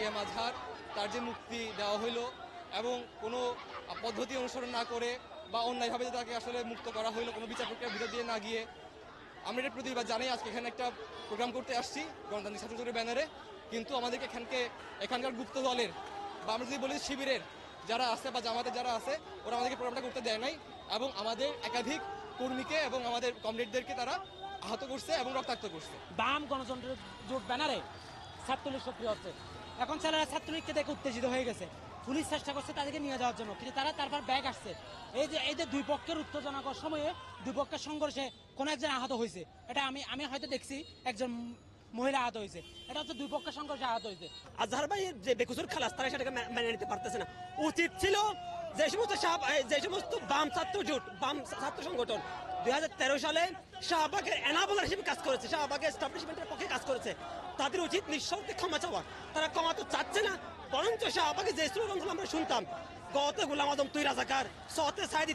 M আজহার, তার যে মুক্তি দেওয়া হইল এবং কোনো পদ্ধতি অনুসরণ না করে বা অন্যায়ভাবে তাকে আসলে মুক্ত করা হইল, কোনো বিচার প্রক্রিয়ার ভিতর দিয়ে না গিয়ে, আমরা এটা প্রতিবাদ জানাই। আজকে এখানে একটা প্রোগ্রাম করতে আসছি, গণতান্ত্রিক ছাত্র জোটের ব্যানারে। কিন্তু আমাদেরকে এখানকে, এখানকার গুপ্ত দলের বা আমরা যদি বলি শিবিরের যারা আছে বা জামাতের যারা আছে, ওরা আমাদেরকে প্রোগ্রামটা করতে দেয় নাই এবং আমাদের একাধিক কর্মীকে এবং আমাদের কমরেডদেরকে তারা আহত করছে এবং রক্তাক্ত করছে। বাম গণতন্ত্র জোট ব্যানারে ছাত্রলীগ সক্রিয় হচ্ছে। এখন ছেলেরা ছাত্রলীগকে দেখে উত্তেজিত হয়ে গেছে। পুলিশ চেষ্টা করছে তাদেরকে নিয়ে যাওয়ার জন্য, কিন্তু তারা তারপর ব্যাগ আসছে। এই যে এই যে দুই পক্ষের উত্তেজনাকর সময়ে দুই পক্ষের সংঘর্ষে কোনো একজন আহত হয়েছে, এটা আমি আমি হয়তো দেখছি, একজন মহিলা আহত হয়েছে। এটা হচ্ছে দুই পক্ষের সংঘর্ষে আহত হয়েছে। আজহার ভাইয়ের যে বেকুসুর খালাস, তারা সেটাকে মেনে নিতে পারতেছে না। উচিত ছিল যে সমস্ত যে সমস্ত বাম ছাত্র জোট, বাম ছাত্র সংগঠন দুই হাজার তেরো সালে শাহবাগের এনাবলার হিসেবে কাজ করেছে। শাহবাগের এস্টাবলিশমেন্টের পক্ষে কাজ করেছে। তাদের উচিত নিঃশর্তে ক্ষমা চাওয়া। তারা ক্ষমা তো চাচ্ছে না, বরঞ্চ শাহবাগে যে স্লোগানগুলো আমরা শুনতাম গত গোলাম আজম তুই রাজাকার সতে সাইদি